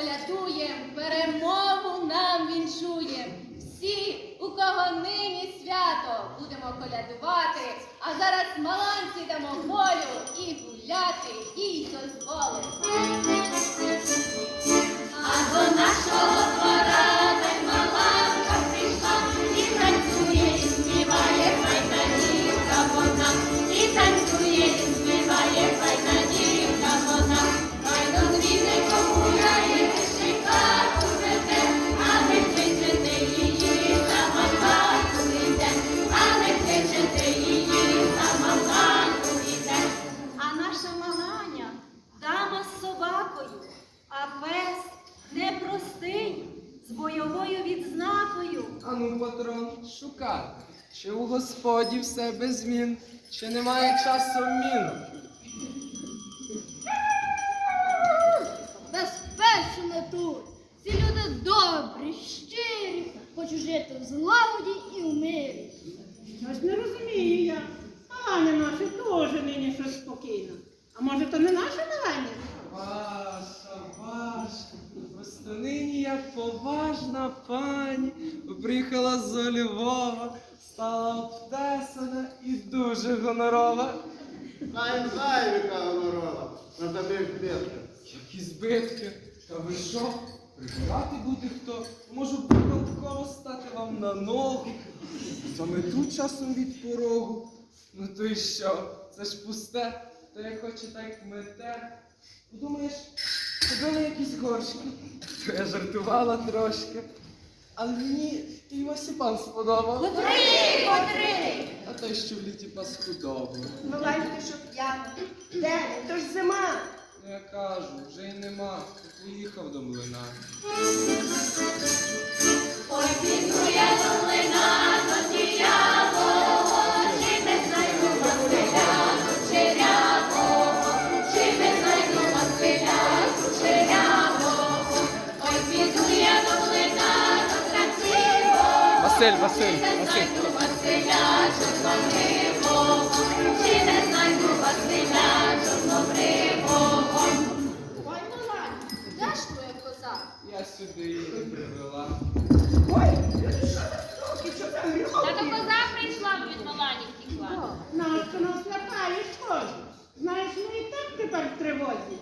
колядуєм, перемогу нам віншуєм. Всі, у кого нині свято, будемо колядувати, а зараз маланці дамо волю і гуляти їй дозволить. А до нашого собакою, а пес непростий, з бойовою відзнакою. Ану, патрон, шукай, чи у господі все без змін, чи немає часу мін. Безпечно тут. Ці люди добрі, щирі, хочуть жити в злагоді і в мирі. Ось не розумію я. Ганя наша теж нині щось спокійно. А може, то не наша приїхала з Львова, стала обтесана і дуже гонорова. Знаю, знаю, яка гонорова. На тобі збірка. Які збитки? Та ви що? Прибирати буде хто? Можу випадково стати вам на ногу. Замету часом від порогу. Ну то й що? Це ж пусте, то як хоче так мете. Подумаєш, купили якісь горшки. То я жартувала трошки. Але мені і Васіпан сподобав. Котрий, котрий. А той, що в літі паскудово. Ну, лайте, щоб я. Де? То ж зима. Ну, Я кажу, вже й нема. Поїхав до млина. Ой, підрує до млина, до діявого, Василь, Василь, Василь. Василя Чорнобривого, чи не знайду Василя Чорнобривого. Ой, мала, де ж твоя коза? Я сюди її привела. Ой, що за суки, що там Та до коза прийшла б від малані втекла. Нащо нас лякаєш теж? Знаєш, ми і так тепер в тривозі.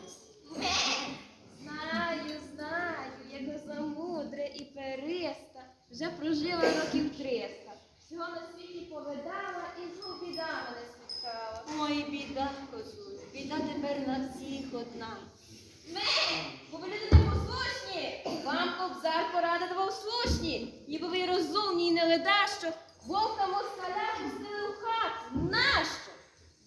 Знаю, знаю, я коза мудра і периста, вже прожила років триста. Всього на світі повидала і знов біда мене спіткала. Ой, біда, козу, біда тепер на всіх одна. Ме, бо ви люди непослушні. Вам кобзар поради давав слушні. Ніби ви розумні і не ледащо. Вовка москаля пустили в хату. Нащо?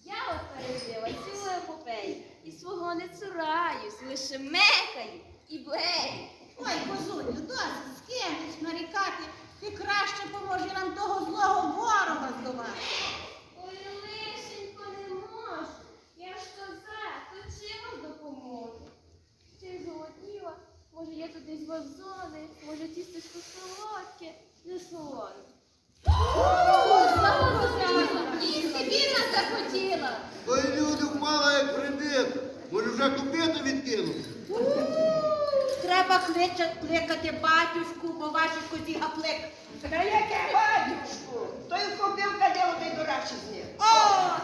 Я от пережила цілу епопею. І свого не цураюсь, лише мекаю і блею. Ой, козуню, досить з кимось нарікати. Ти краще поможи нам того злого ворога здолати. Ой, лишенько, не можу. Я ж коза, то чим вам допоможу? Чи зголодніла? Може, я туди з вазони, може, тістечко солодке, не солоне. Їсти бідна захотіла. Ой, люди впала як. Може вже купити відкинув? Треба кличати, кликати батюшку, бо ваші козі гаплик. Та яке батюшку? Той вхопив кадило, той дурак з ним. О,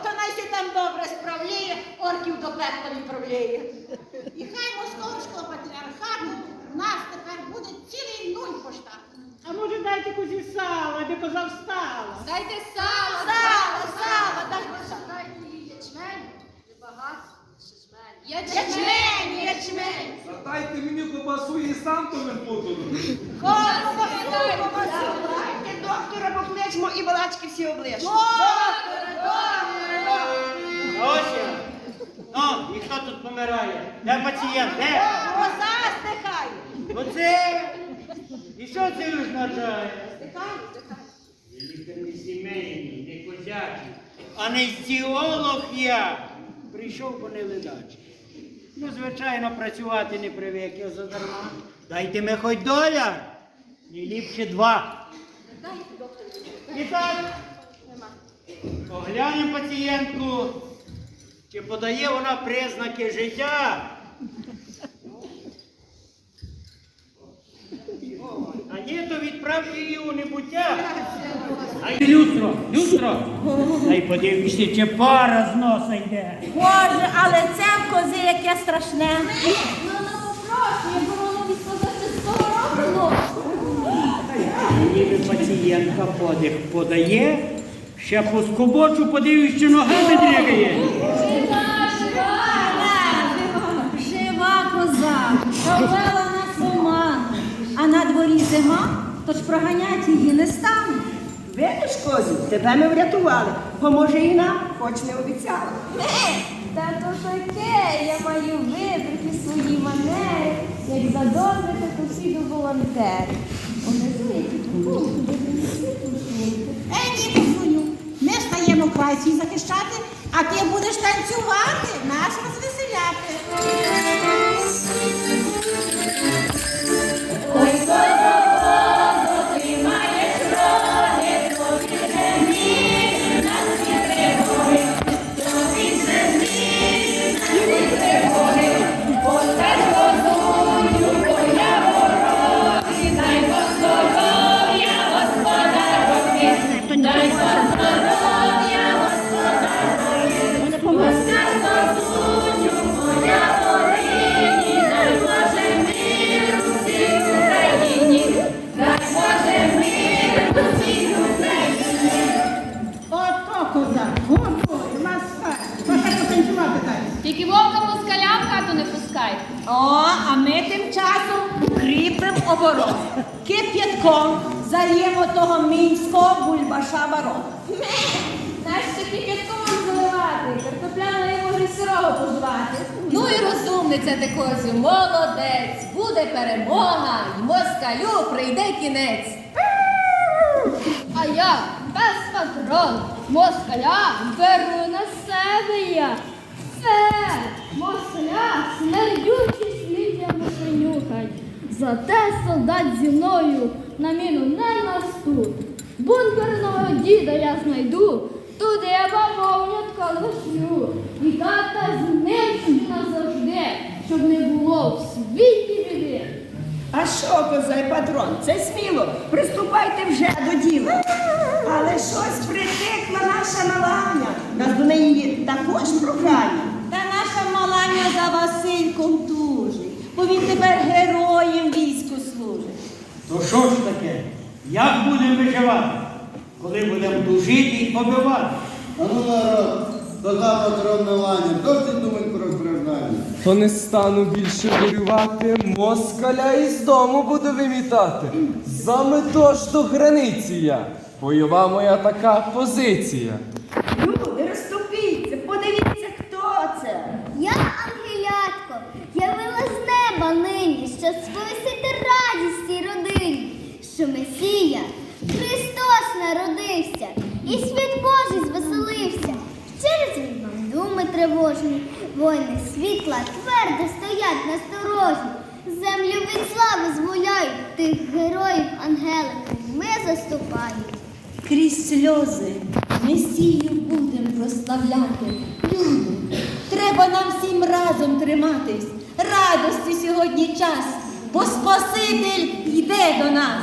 то найся там добре справляє, орків до пекла відправляє. І хай московського патріархату в нас тепер буде цілий нуль поштат. А може дайте козі сала, де коза встала? Дайте сало, Сало, сало, дай сало. Дайте ячмень, жмень. Ячмень, ячмень. Дайте мені кобасу і сам то не буду. Давайте доктора покличмо і балачки всі облиш. Доктора, доктора. Ось я. Ну, і хто тут помирає? Де пацієнт? Де? Коза стихає. Оце. І що це означає? Стихає, стихає. Лікар не сімейний, не козячий, а не стіолог я. Прийшов по невидачі. Ну, звичайно, працювати не привик я задарма. Дайте ми хоч доляр. Не ліпше два. І так, оглянемо пацієнтку, чи подає вона признаки життя. Відправ її у небуття. Ай, люстро, люстро. Дай подивишся, чи пара з носа йде. Боже, але це в кози яке страшне. Мама попрошу, я борону від позачастого року. Ніби пацієнтка подих подає, ще поскобочу, подивись, чи ногами дрігає. Жива, жива. Жива коза, провела нас в оману. А на дворі зима, тож проганять її не стану. Видиш, козю, тебе ми врятували. Поможе і нам, хоч не обіцяли. Та то таке, я маю вибрати свої манери, як волонтери. Я підкупу, де принесли послухати. Ей, ні, козуню, ми стаємо край свій захищати, а ти будеш танцювати, нас розвеселяти. Не. О, а ми тим часом укріпимо оборот. Кип'ятком зальємо того мінського бульбаша барон. Нащо кип'ятком заливати? І може сирого позвати. Ну і розумниця ти козю, молодець, буде перемога, й москалю прийде кінець. А я без патрон москаля беру на себе я. Це москаля смердючий слід я не нюхай. Зате солдат зі мною на міну не наступ. Бункерного діда я знайду, туди я бавовнятка лишлю. І тата з ним собі назавжди, щоб не було в світі біди. А що, коза і патрон, це сміло. Приступайте вже до діла. Але щось притикла наша маланя. Нас до неї також прохання. Та за Васильком тужить, бо він тепер героєм війську служить. То що ж таке? Як будемо виживати? Коли будемо тужити і побивати? А ну народ, патрон Мелані, досить думать про страждання. То не стану більше горювати, москаля із дому буду вимітати. Заметош до границі я. Бойова моя така позиція. Люди, розступіться, подивіться, хто це. Я ангелятко, явила з неба нині, радість цій родині, що Месія, Христос народився, і світ Божий звеселився. Через він вам думи тривожні, воїни світла твердо стоять на сторожі. Землю від слави зволяють, тих героїв ангелики ми заступаємо. Крізь сльози Месію будем прославляти. Люди, треба нам всім разом триматись радості сьогодні час, бо Спаситель йде до нас.